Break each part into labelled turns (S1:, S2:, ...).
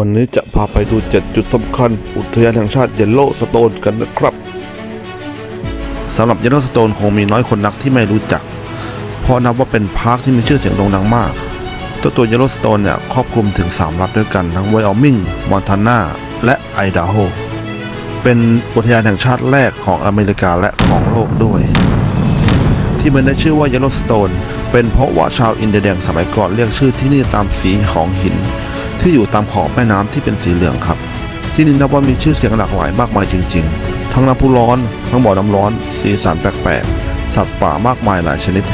S1: วันนี้จะพาไปดู7จุดสำคัญ อุทยานแห่งชาติเยลโลสโตนกันนะครับสำหรับเยลโลสโตนคงมีน้อยคนนักที่ไม่รู้จัก เพราะนับว่าเป็นพาร์คที่มีชื่อเสียงโด่งดังมากตัวตัวเยลโลสโตนเนี่ยครอบคลุมถึง 3 รัฐด้วยกันทั้งไวโอมิง มอนทานาและไอดาโฮ เป็นอุทยานแห่งชาติแรกของอเมริกาและของโลกด้วย ที่มันได้ชื่อว่า Yellowstone เป็นเพราะว่าชาวอินเดียแดงสมัยก่อนเรียกชื่อที่นี่ตามสีของหิน ที่อยู่ตามขอบแม่น้ำที่เป็นสีเหลืองครับ ที่นี่นับว่ามีชื่อเสียงหลากหลายมากมายจริง ๆ ทั้งน้ำพุร้อน ทั้งบ่อน้ำร้อน สีสันแปลกๆ สัตว์ป่ามากมายหลายชนิด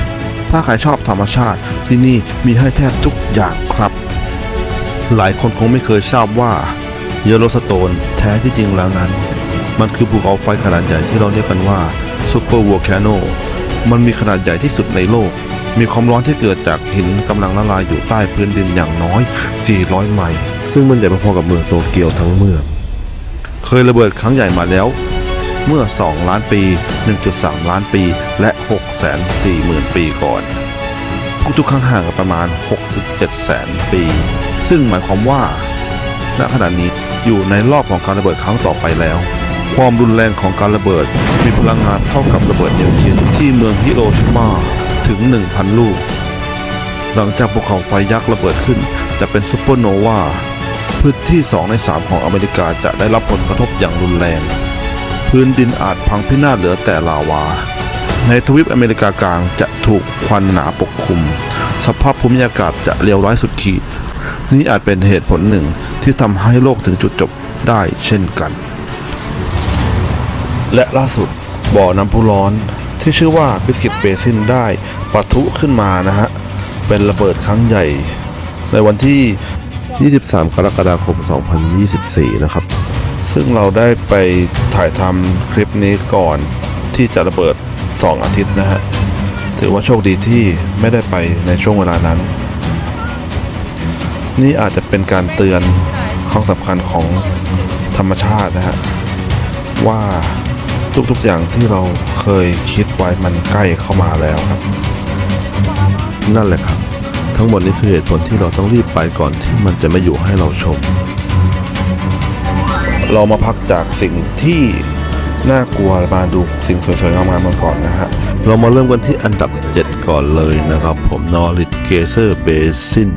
S1: ถ้าใครชอบธรรมชาติที่นี่มีให้แทบทุกอย่างครับ หลายคนคงไม่เคยทราบว่าเยลโลสโตนแท้ที่จริงแล้วนั้น มันคือภูเขาไฟขนาดใหญ่ที่เราเรียกกันว่าซูเปอร์วอลแคนโนมันมีขนาดใหญ่ที่สุดในโลก มีความร้อนที่เกิดจากหินกำลังละลายอยู่ใต้พื้นดินอย่างน้อย 400 ไมล์ ซึ่งมันใหญ่พอๆกับเมืองโตเกียวทั้งเมือง เคยระเบิดครั้งใหญ่มาแล้ว เมื่อ 2 ล้านปี 1.3 ล้านปี และ 640,000 ปีก่อนทุกๆครั้งห่างกันประมาณ 6-7 แสนปี ซึ่งหมายความว่า ณ ขณะนี้อยู่ในรอบของการระเบิดครั้งต่อไปแล้ว ความรุนแรงของการระเบิดมีพลังงานเท่ากับระเบิดนิวเคลียร์ที่เมืองฮิโรชิมา ถึง 1,000 ลูก หลังจากภูเขาไฟยักษ์ระเบิดขึ้น จะเป็นซูเปอร์โนวาพื้นที่ 2 ใน 3 ของอเมริกาจะได้รับผลกระทบอย่างรุนแรง พื้นดินอาจพังพินาศเหลือแต่ลาวา ในทวีปอเมริกากลางจะถูกควันหนาปกคลุม สภาพภูมิอากาศจะเลวร้ายสุดขีด นี่อาจเป็นเหตุผลหนึ่งที่ทำให้โลกถึงจุดจบได้เช่นกัน และล่าสุดบ่อน้ำพุร้อน ที่ชื่อว่าบิสกิตเบซินได้ปะทุขึ้นมานะฮะ เป็นระเบิดครั้งใหญ่ ในวันที่ 23 กรกฎาคม 2024 นะครับ ซึ่งเราได้ไปถ่ายทำคลิปนี้ก่อนที่จะระเบิด 2 อาทิตย์นะฮะ ถือว่าโชคดีที่ไม่ได้ไปในช่วงเวลานั้น นี่อาจจะเป็นการเตือนข้อสำคัญของธรรมชาตินะฮะ ว่า ทุกๆอย่างที่เราเคยคิดไว้มันใกล้เข้ามาแล้วครับ นั่นแหละครับ ทั้งหมดนี้คือเหตุผลที่เราต้องรีบไปก่อนที่มันจะไม่อยู่ให้เราชม เรามาพักจากสิ่งที่น่ากลัวมาดูสิ่งสวยๆงามๆกันก่อนนะฮะ เรามาเริ่มกันที่อันดับ 7 ก่อนเลยนะครับ ผมนอริดเกเซอร์เบซิน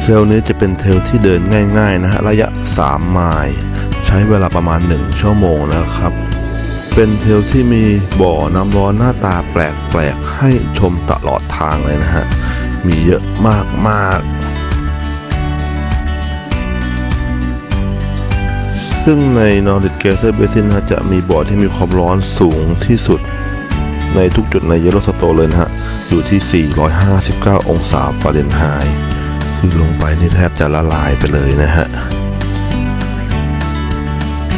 S1: เทลนี้จะเป็นเทลที่เดินง่ายๆนะฮะ ระยะ 3 ไมล์ใช้เวลาประมาณ 1 ชั่วโมงนะครับ เป็นเทลที่มีบ่อน้ำร้อนหน้าตาแปลกๆ ให้ชมตลอดทางเลยนะฮะ มีเยอะมากๆซึ่งใน Nordic g a s e r Basin นฮะจะมีบ่อที่มีความร้อนสูงที่สุด ในทุกจุดในเยลโลสโตเลยนะฮะ อยู่ที่ 459 องศาฟาเรนไฮต์คือลงไปนี่แทบจะละลายไปเลยนะฮะ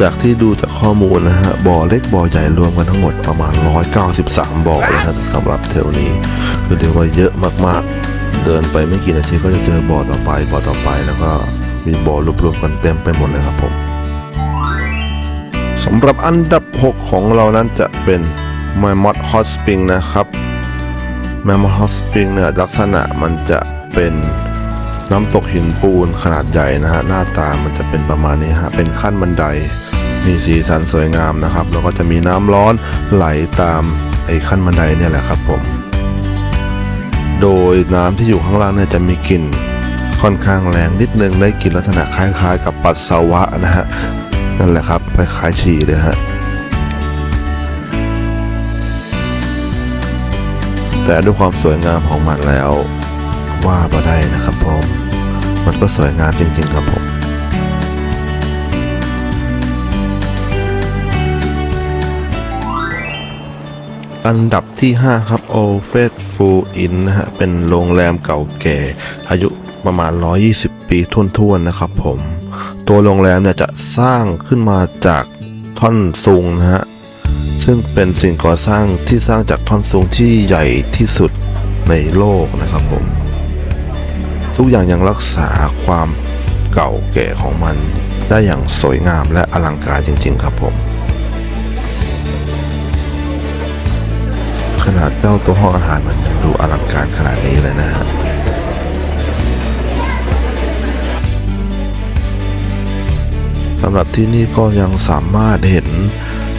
S1: จากที่ดูจากข้อมูลนะฮะบ่อเล็กบ่อใหญ่รวมกันทั้งหมดประมาณ 193 บ่อเลยฮะสำหรับเทลนี้คือเรียกว่าเยอะมากๆ เดินไปไม่กี่นาทีก็จะเจอบ่อต่อไปบ่อต่อไปแล้วก็มีบ่อรวมๆกันเต็มไปหมดเลยครับผมสำหรับอันดับ 6 ของเรานั้นจะเป็น m y m o t Hot Spring นะครับ m y m o t Hot Spring เนี่ยลักษณะมันจะเป็นน้ำตกหินปูนขนาดใหญ่นะฮะ หน้าตามันจะเป็นประมาณนี้ฮะ เป็นขั้นบันได มีสีสันสวยงามนะครับ แล้วก็จะมีน้ำร้อนไหลตามไอ้ขั้นบันไดเนี่ยแหละครับผม โดยน้ำที่อยู่ข้างล่างเนี่ยจะมีกลิ่นค่อนข้างแรงนิดนึงได้กลิ่นลักษณะคล้ายๆ กับปัสสาวะนะฮะนั่นแหละครับคล้ายๆฉี่เลยฮะแต่ด้วยความสวยงามของมันแล้วว่าบ่ได้นะครับผม มันก็สวยงามจริงๆครับผม อันดับที่ 5 ครับ o f a i t f u l Inn นะฮะ เป็นโรงแรมเก่าแก่ อายุประมาณ 120 ปีทุ่นๆนะครับผม ตัวโรงแรมเนี่ยจะสร้างขึ้นมาจากท่อนซุงนะฮะ ซึ่งเป็นสิ่งก่อสร้างที่สร้างจากท่อนสูงที่ใหญ่ที่สุดในโลกนะครับผม ทุกอย่างยังรักษาความเก่าแก่ของมัน ได้อย่างสวยงามและอลังการจริง ๆ ครับผม ขนาดเจ้าตัวห้องอาหารมันยังดูอลังการขนาดนี้เลยนะฮะสำหรับที่นี่ก็ยังสามารถเห็น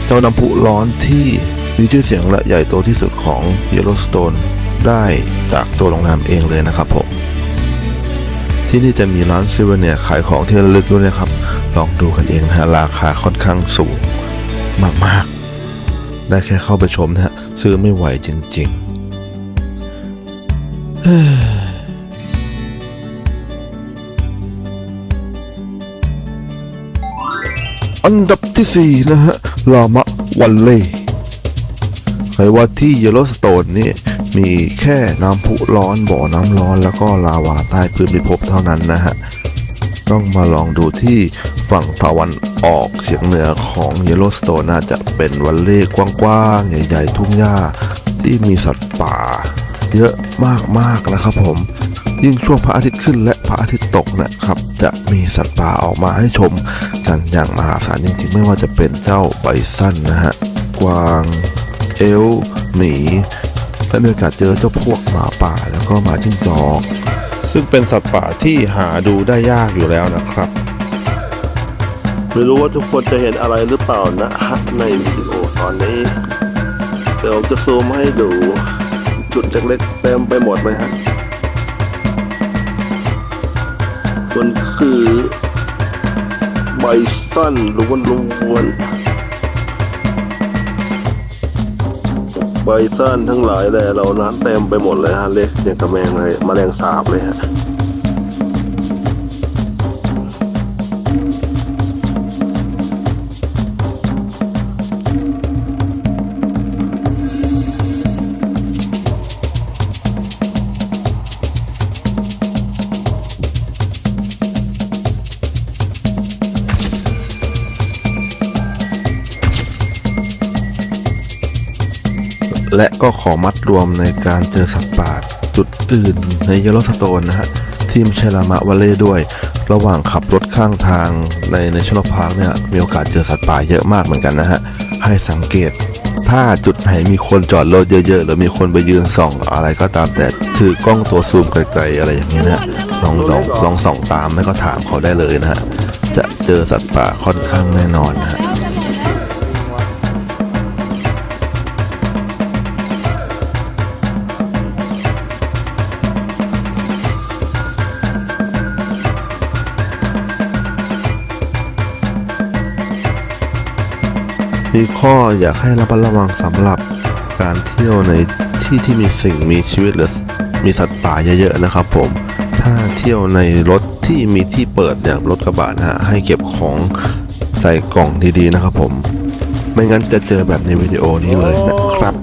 S1: เจ้าน้ำพุร้อนที่มีชื่อเสียงและใหญ่โตที่สุดของเยลโลสโตนได้จากตัวโรงแรมเองเลยนะครับผม ที่นี่จะมีร้านซิวเนียขายของที่ระลึกด้วยนะครับ ลองดูกันเองนะฮะราคาค่อนข้างสูงมากๆ ได้แค่เข้าไปชมนะฮะ ซื้อไม่ไหวจริงๆอันดับที่ 4 นะฮะ ลามะวันเล่ใครว่าที่เยลโลสโตนนี่มีแค่น้ำพุร้อนบ่อน้ำร้อนแล้วก็ลาวาใต้พื้นพิภพเท่านั้นนะฮะ ต้องมาลองดูที่ฝั่งตะวัน ออกเฉียงเหนือของเยลโลสโตนน่าจะเป็นวันเล่กว้างๆ ใหญ่ๆ ทุ่งหญ้าที่มีสัตว์ป่า เยอะมากๆนะครับผม ยิ่งช่วงพระอาทิตย์ขึ้นและพระอาทิตย์ตกนะครับ จะมีสัตว์ป่าออกมาให้ชม กันอย่างมหาศาลจริงๆ ไม่ว่าจะเป็นเจ้าไบซันนะฮะกวาง เอลหมีและมีโอกาสเจอเจ้าพวกหมาป่าแล้วก็หมาจิ้งจอก ซึ่งเป็นสัตว์ป่าที่หาดูได้ยากอยู่แล้วนะครับ ไม่รู้ว่าทุกคนจะเห็นอะไรหรือเปล่านะฮะในวิดีโอตอนนี้ เดี๋ยวจะซูมให้ดูจุดเล็กๆเต็มไปหมดเลยฮะมันคือไบซันล้วนล้วนๆไบซันทั้งหลายแหละเรานะเต็มไปหมดเลยฮะเล็กอย่างกระแมงเลยมแมลงสาบเลยฮะ และก็ขอมัดรวมในการเจอสัตว์ป่าจุดอื่นในเยลโลสโตนนะฮะที่ไม่ใช่ลามะวาเล่ด้วย ระหว่างขับรถข้างทางในในชลพาร์คเนี่ยมีโอกาสเจอสัตว์ป่าเยอะมากเหมือนกันนะฮะให้สังเกต ถ้าจุดไหนมีคนจอดรถเยอะ ๆ หรือมีคนไปยืนส่องอะไรก็ตามแต่ถือกล้องตัวซูมไกลๆอะไรอย่างนี้ยนะฮะลองลองลองส่องตามไม่ก็ถามเขาได้เลยนะฮะจะเจอสัตว์ป่าค่อนข้างแน่นอนนะฮะ มีข้ออยากให้ระมัดระวังสำหรับการเที่ยวในที่ที่มีสิ่งมีชีวิตหรือมีสัตว์ป่าเยอะๆนะครับ ผม ถ้าเที่ยวในรถที่มีที่เปิดอย่างรถกระบะนะฮะให้เก็บของใส่กล่องดีๆนะครับ ผม ไม่งั้นจะเจอแบบในวิดีโอนี้เลยนะครับ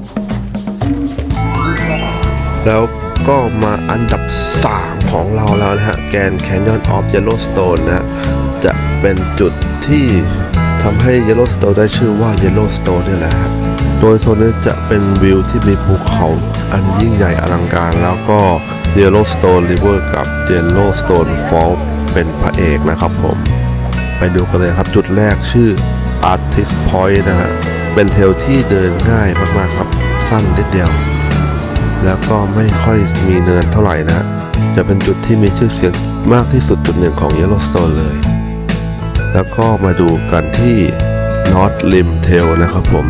S1: แล้วก็มาอันดับ 3 ของเราแล้วนะฮะแกนแคนยอนออฟเยลโลสโตนนะจะเป็นจุดที่ ทำให้เยลโลสโตนได้ชื่อว่าเยลโลสโตนนี่แหละโดยโซนนี้จะเป็นวิวที่มีภูเขาอันยิ่งใหญ่อลังการ แล้วก็เยลโลสโตนริเวอร์กับเยลโลสโตนฟอลเป็นพระเอกนะครับผม ไปดูกันเลยครับจุดแรกชื่อ Artist Point นะฮะเป็นเทลที่เดินง่ายมากๆครับสั้นนิดเดียว แล้วก็ไม่ค่อยมีเนินเท่าไหร่นะ จะเป็นจุดที่มีชื่อเสียงมากที่สุดจุดหนึ่งของ Yellowstone เลย แล้วก็มาดูกันที่ North Rim Trail นะครับผม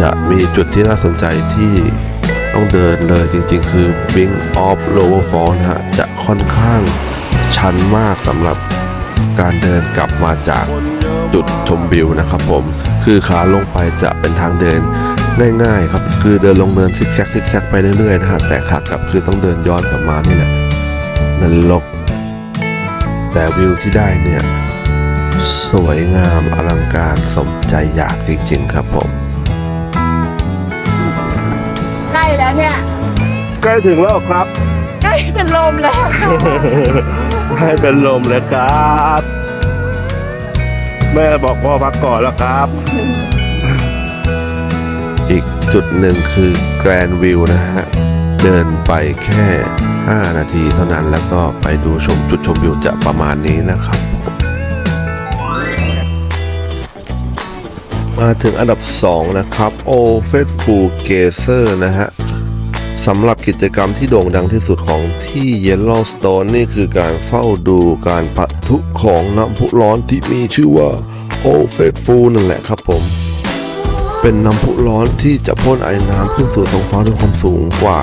S1: จะมีจุดที่น่าสนใจที่ต้องเดินเลยจริงๆ คือ Bing of Lower Fall นะฮะจะค่อนข้างชันมากสำหรับการเดินกลับมาจากจุดชมวิวนะครับผมคือขาลงไปจะเป็นทางเดินง่ายๆครับคือเดินลงเนินซิกแซกซิกแซกไปเรื่อยๆนะฮะแต่ขากลับคือต้องเดินย้อนกลับมานี่แหละนรกแต่วิวที่ได้เนี่ย สวยงามอลังการสมใจอยากจริงๆครับผม
S2: ใกล้แล้วเนี่ย
S1: ใกล้ถึงแล้วครับ
S2: ใกล้เป็นลมแล้ว
S1: ให้เป็นลมเลยครับ แม่บอกพ่อพักก่อนแล้วครับ อีกจุดหนึ่งคือแกรนวิวนะฮะ เดินไปแค่ 5 นาทีเท่านั้นแล้วก็ไปดูชมจุดชมวิวจะประมาณนี้นะครับ มาถึงอันดับ 2 นะครับ โอเฟสฟูเกเซอร์นะฮะสำหรับกิจกรรมที่โด่งดังที่สุดของที่ Yellowstone นี่คือการเฝ้าดูการปะทุของน้ำพุร้อนที่มีชื่อว่า Old Faithful นั่นแหละครับผม เป็นน้ำพุร้อนที่จะพ่นไอ้น้ำขึ้นสู่ท้องฟ้าด้วยความสูงกว่า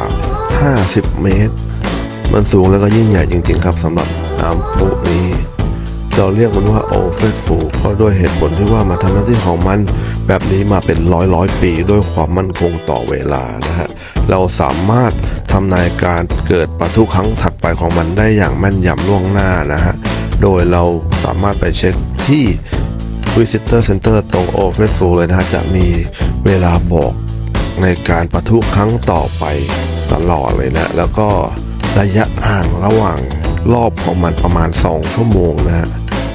S1: 50 เมตร มันสูงแล้วก็ยิ่งใหญ่จริงๆครับสำหรับน้ำพุนี้ เราเรียกมันว่า Old Faithful เพราะด้วยเหตุผลที่ว่ามันทำหน้าที่ของมัน แบบนี้มาเป็นร้อยร้อยปีด้วยความมั่นคงต่อเวลานะฮะเราสามารถทำนายการเกิดปะทุครั้งถัดไปของมันได้อย่างแม่นยำล่วงหน้านะฮะโดยเราสามารถไปเช็คที่ Visitor Center ตรง Old Faithful เลยนะฮะจะมีเวลาบอกในการปะทุครั้งต่อไปตลอดเลยนะ แล้วก็ระยะห่างระหว่างรอบของมันประมาณ 2 ชั่วโมงนะฮะ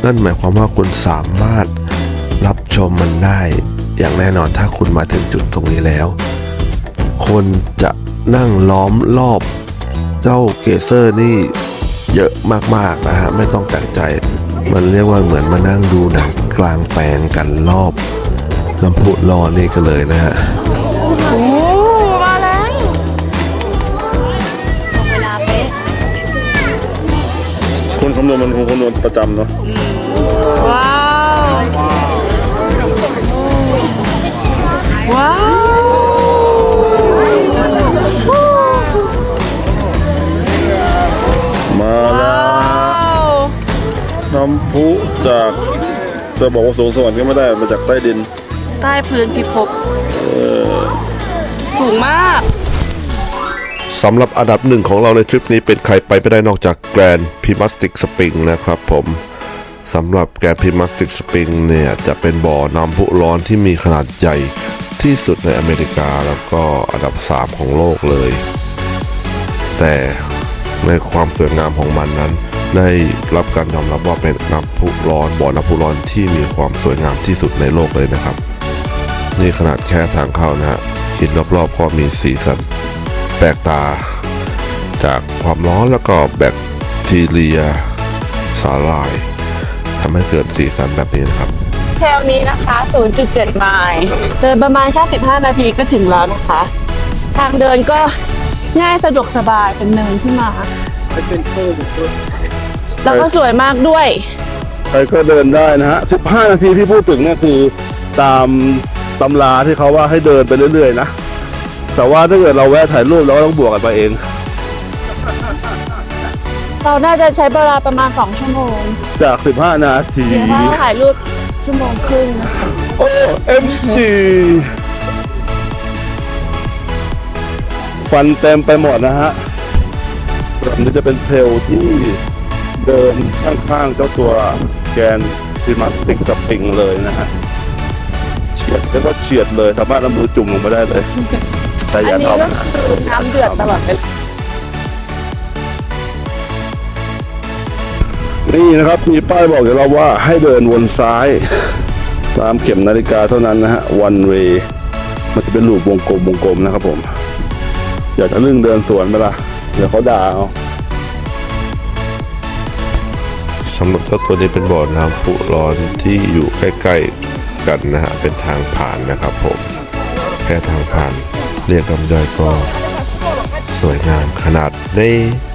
S1: นั่นหมายความว่าคุณสามารถรับชมมันได้ อย่างแน่นอนถ้าคุณมาถึงจุดตรงนี้แล้ว คนจะนั่งล้อมรอบ เจ้าเกเซอร์นี่เยอะมากๆนะฮะไม่ต้องแปลกใจ มันเรียกว่าเหมือนมานั่งดูหนังกลางแปลงกันรอบน้ำพุร้อนนี่กันเลยนะฮะำ
S3: นวณมันคงคำนวณประจำเนาะ
S2: ว้าว ว้าว
S3: มาแล้ว
S2: ว้าว
S3: น้ำพุจากจะบอกว่าสูงสวรรค์ก็ไม่ได้มาจากใต้ดิน
S2: ใต้พื้นพิภพ
S3: เออ
S2: สูงมาก
S1: สำหรับอันดับหนึ่งของเราในทริปนี้เป็นใครไปไม่ได้นอกจากแกรนพิมัสติกสปริงนะครับผมสำหรับแกรนพิมัสติกสปริงเนี่ยจะเป็นบ่อน้ำพุร้อนที่มีขนาดใหญ่ที่สุดในอเมริกาแล้วก็อันดับ 3 ของโลกเลย แต่ในความสวยงามของมันนั้น ได้รับการยอมรับว่าเป็นน้ำพุร้อนบ่อน้ำพุร้อนที่มีความสวยงามที่สุดในโลกเลยนะครับ นี่ขนาดแค่ทางเข้านะฮะหินรอบๆก็มีสีสัน แปลกตา จากความร้อนแล้วก็แบคทีเรียสาลายทำให้เกิดสีสันแบบนี้นะครับ
S2: เทลนี้นะคะ 0.7 ไมล์เดินประมาณแค่ 15 นาทีก็ถึงแล้วนะคะ ทางเดินก็ง่ายสะดวกสบายเป็นเนินขึ้นมา แล้วก็สวยมากด้วย
S3: ใครก็เดินได้นะฮะ 15 นาทีที่พูดถึงเนี่ยคือตามตำราที่เขาว่าให้เดินไปเรื่อยๆนะ แต่ว่าถ้าเกิดเราแวะถ่ายรูปเราก็ต้องบวกกันไปเอง
S2: เราน่าจะใช้เวลาประมาณ 2 ชั่วโมง
S3: จาก 15 นาที
S2: ถ้าถ่ายรูปชั่วโมงครึ่งนะคะ
S3: โอ้เอ็มจีฟันเต็มไปหมดนะฮะแบบนี้จะเป็นเทรลที่เดินข้างๆเจ้าตัวแกนซิมัสติกสปริงเลยนะฮะเฉียดแล้วก็เฉียดเลยสามารถเอามือจุ่มลงไปได้เลย แต่อ
S2: อั
S3: ย่าน
S2: นี้ก็
S3: ทำนะ
S2: คือน้ำเดือดตลอดเวลา
S3: นี่นะครับมีป้ายบอกอยู่แล้วว่าให้เดินวนซ้าย ตามเข็มนาฬิกาเท่านั้นนะฮะ one way มันจะเป็นรูปวงกลมวงกลมนะครับผม อยากจะเรื่องเดินสวนไหมล่ะเดี๋ยวเขาด่าเอา
S1: สำหรับเจ้าตัวนี้เป็นบ่อน้ำพุร้อนที่อยู่ใกล้ๆกันนะฮะเป็นทางผ่านนะครับผมแค่ทางผ่าน เรียกกำย่อยก็สวยงามขนาดนี้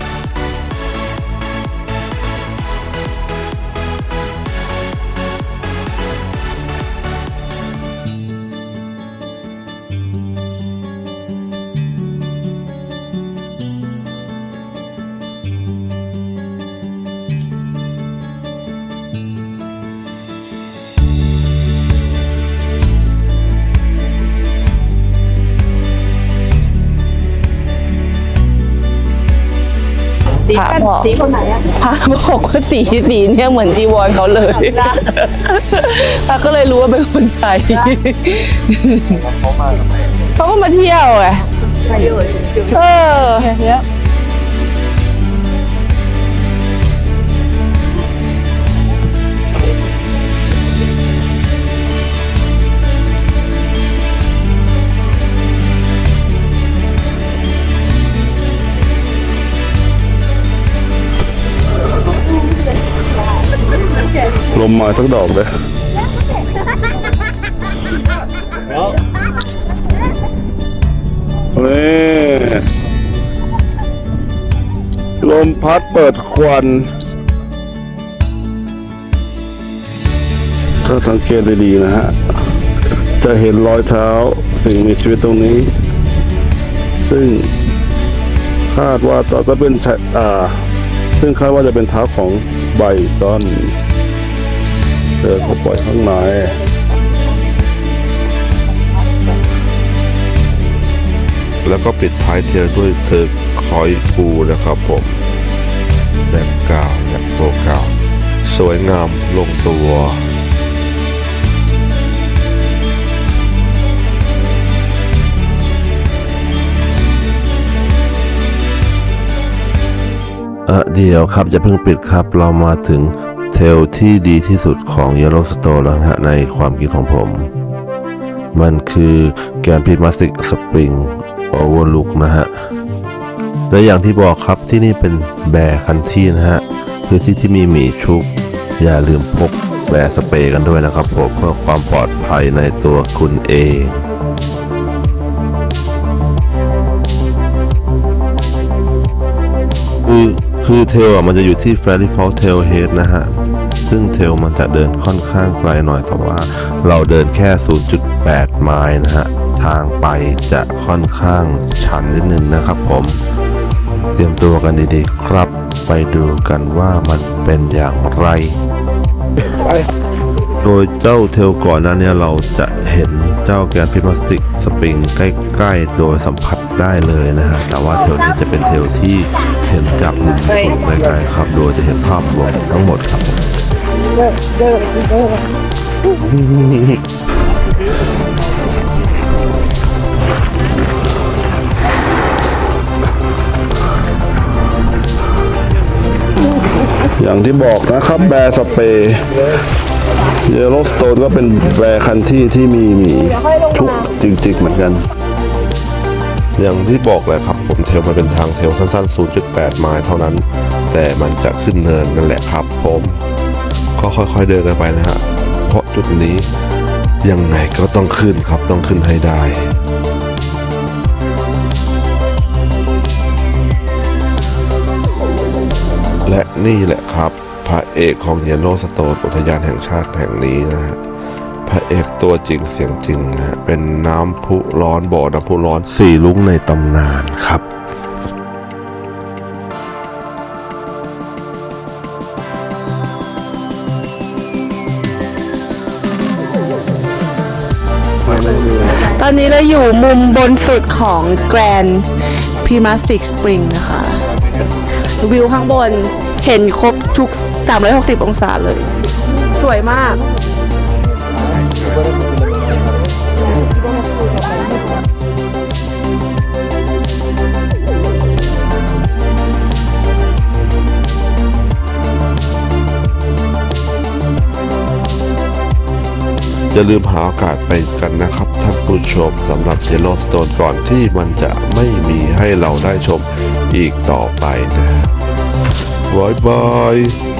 S2: พระบอก
S4: สีคนไหนอะ
S2: พระบอกว่าสีสีเนี่ยเหมือนจีวรเขาเลยพระก็เลยรู้ว่าเป็นคนไทยเขาก็มาเที่ยวไงเออ
S3: มาสักดอกเลยนี่ลมพัดเปิดควันถ้าสังเกตดีๆนะฮะ จะเห็นรอยเท้าสิ่งมีชีวิตตรงนี้ ซึ่งคาดว่าจะเป็นชะอ่า ซึ่งคาดว่าจะเป็นเท้าของไบซอน เดินเข้าไปข้างใน
S1: แล้วก็ปิดท้ายเทลด้วยเธอคอยพูนะครับผมแบบกาวแบบโปรกาวสวยงามลงตัวเออเดียวครับจะเพิ่งปิดครับเรามาถึง เทลที่ดีที่สุดของ Yellowstone แล้วนะฮะในความคิดของผม มันคือแกนพิมาสติกสปริงโอเวอร์ลุกนะฮะ และอย่างที่บอกครับที่นี่เป็นแบร์คันที่นะฮะคือที่ที่มีหมีชุบ อย่าลืมพกแบร์สเปรย์กันด้วยนะครับผมเพื่อความปลอดภัยในตัวคุณเองคือ คือเทลอะมันจะอยู่ที่ f a i r y Fall Tail Head นะฮะ ซึ่งเทลมันจะเดินค่อนข้างไกลหน่อยแต่ว่าเราเดินแค่ 0.8 ไมล์นะฮะ ทางไปจะค่อนข้างชันนิดนึงนะครับผม เตรียมตัวกันดีๆครับ ไปดูกันว่ามันเป็นอย่างไร โดยเจ้าเทลก่อนหนั้นเนี่ยเราจะ เจ้าแกนพิษพลาสติกสปริงใกล้ๆ โดยสัมผัสได้เลยนะฮะ แต่ว่าเทลนี้จะเป็นเทลที่เห็นจากมุมสูงไกลๆครับ โดยจะเห็นภาพรวมทั้งหมดครับ
S3: อย่างที่บอกนะครับแบร์สเปรย์ เยลโลสโตนก็เป็นแบร์คันที่ที่มีหมีชุกจริงๆเหมือนกัน
S1: อย่างที่บอกแหละครับผมเทลมันเป็นทางเทลสั้น ๆ 0.8 ไมล์เท่านั้น แต่มันจะขึ้นเนินนั่นแหละครับผม ก็ค่อยๆเดินกันไปนะฮะ เพราะจุดนี้ยังไงก็ต้องขึ้นครับต้องขึ้นให้ได้และนี่แหละครับ พระเอกของเยโลสโตนอุทยานแห่งชาติแห่งนี้นะฮะพระเอกตัวจริงเสียงจริงนะฮะเป็นน้ำพุร้อนบ่อน้ำพุร้อนสี่ลุงในตำนานครับ
S2: ตอนนี้เราอยู่มุมบนสุดของ Grand p r i m a s t i c Spring นะคะ วิวข้างบน เห็นครบทุก 360 องศาเลย สวยมาก
S1: อย่าลืมหาโอกาสไปกันนะครับท่านผู้ชมสำหรับเ e ลโลสโตนก่อนที่มันจะไม่มีให้เราได้ชมอีกต่อไปนะฮะบายบาย